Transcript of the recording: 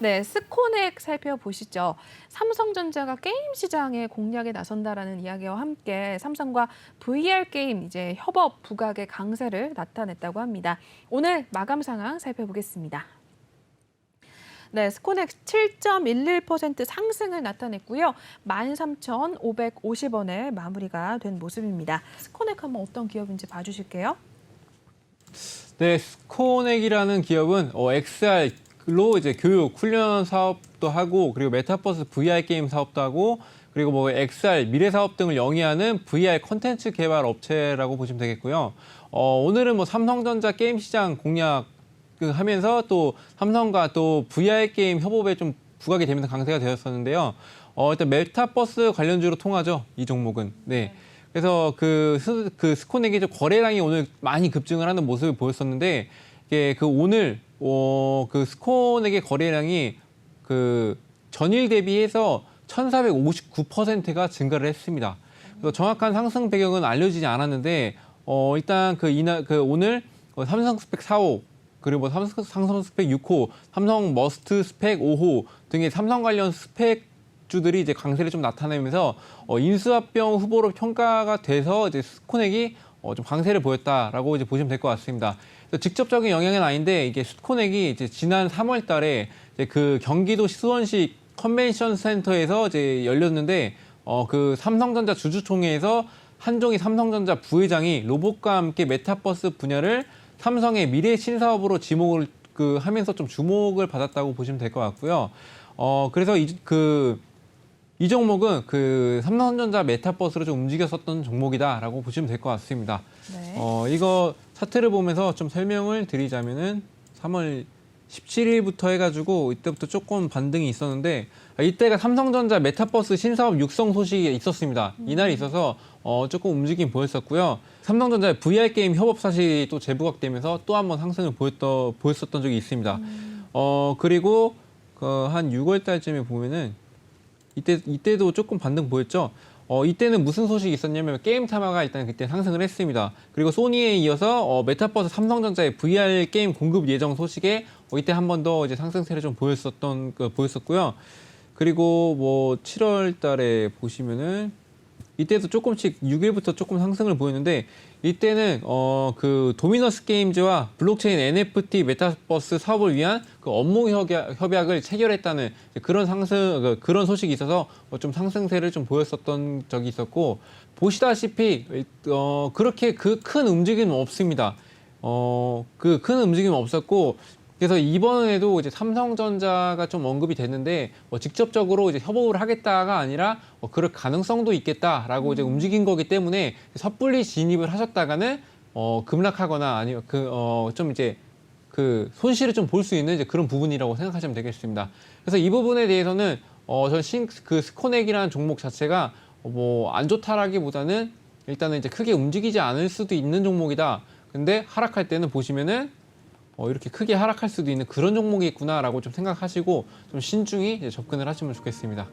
네, 스코넥 살펴보시죠. 삼성전자가 게임 시장에 공략에 나선다라는 이야기와 함께 삼성과 VR 게임 이제 협업 부각의 강세를 나타냈다고 합니다. 오늘 마감 상황 살펴보겠습니다. 네, 스코넥 7.11% 상승을 나타냈고요. 13,550원에 마무리가 된 모습입니다. 스코넥 한번 어떤 기업인지 봐주실게요. 네, 스코넥이라는 기업은 어, XR 로 이제 교육, 훈련 사업도 하고 그리고 메타버스 VR 게임 사업도 하고 그리고 뭐 XR 미래 사업 등을 영위하는 VR 컨텐츠 개발 업체라고 보시면 되겠고요. 어, 오늘은 뭐 삼성전자 게임 시장 공략 그 하면서 또 삼성과 또 VR 게임 협업에 좀 부각이 되면서 강세가 되었었는데요. 어, 일단 메타버스 관련주로 통하죠. 이 종목은. 네. 그래서 그, 스, 그좀 거래량이 오늘 많이 급증을 하는 모습을 보였었는데 이게 그 오늘 어, 그 스코넥의 거래량이 그 전일 대비해서 1,459%가 증가를 했습니다. 그래서 정확한 상승 배경은 알려지지 않았는데 어, 일단 그 이날 그 오늘 어, 삼성 스펙 4호 그리고 뭐 삼성, 삼성 스펙 6호, 삼성 머스트 스펙 5호 등의 삼성 관련 스펙 주들이 이제 강세를 좀 나타내면서 어, 인수합병 후보로 평가가 돼서 이제 스코넥이 어, 좀 강세를 보였다라고 이제 보시면 될 것 같습니다. 직접적인 영향은 아닌데 이게 스코넥이 이제 지난 3월 달에 이제 그 경기도 수원시 컨벤션 센터에서 이제 열렸는데 어, 그 삼성전자 주주총회에서 한종희 삼성전자 부회장이 로봇과 함께 메타버스 분야를 삼성의 미래 신사업으로 지목을 그 하면서 좀 주목을 받았다고 보시면 될 것 같고요. 어 그래서 이 그 이 종목은 그 삼성전자 메타버스로 좀 움직였었던 종목이다라고 보시면 될 것 같습니다. 네. 어 이거 차트를 보면서 좀 설명을 드리자면은 3월 17일부터 해가지고 이때부터 조금 반등이 있었는데 이때가 삼성전자 메타버스 신사업 육성 소식이 있었습니다. 이날이 있어서 어 조금 움직임 보였었고요. 삼성전자 VR 게임 협업 사실이 또 재부각되면서 또 한 번 상승을 보였던 보였었던 적이 있습니다. 어 그리고 그 한 6월 달쯤에 보면은 이때 이때도 조금 반등 보였죠. 어 이때는 무슨 소식이 있었냐면 게임 타마가 일단 그때 상승을 했습니다. 그리고 소니에 이어서 어, 메타버스 삼성전자의 VR 게임 공급 예정 소식에 어, 이때 한 번 더 이제 상승세를 좀 보였었던 그, 보였었고요. 그리고 뭐 7월-달에 보시면은 이때도 조금씩 6일부터 조금 상승을 보였는데 이때는 어 그 도미너스 게임즈와 블록체인 NFT 메타버스 사업을 위한 그 업무 협약, 협약을 체결했다는 그런 상승 그- 그런 소식이 있어서 어, 좀 상승세를 좀 보였었던 적이 있었고 보시다시피 어 그렇게 그 큰 움직임은 없습니다. 어 그 큰 움직임은 없었고 그래서 이번에도 이제 삼성전자가 좀 언급이 됐는데 뭐 직접적으로 이제 협업을 하겠다가 아니라 뭐 그럴 가능성도 있겠다라고 이제 움직인 거기 때문에 섣불리 진입을 하셨다가는 어 급락하거나 아니면 그어좀 이제 그 손실을 좀 볼 수 있는 이제 그런 부분이라고 생각하시면 되겠습니다. 그래서 이 부분에 대해서는 어전신그 스코넥이라는 종목 자체가 뭐 안 좋다라기보다는 일단은 이제 크게 움직이지 않을 수도 있는 종목이다. 근데 하락할 때는 보시면은 어, 이렇게 크게 하락할 수도 있는 그런 종목이 있구나라고 좀 생각하시고 좀 신중히 접근을 하시면 좋겠습니다.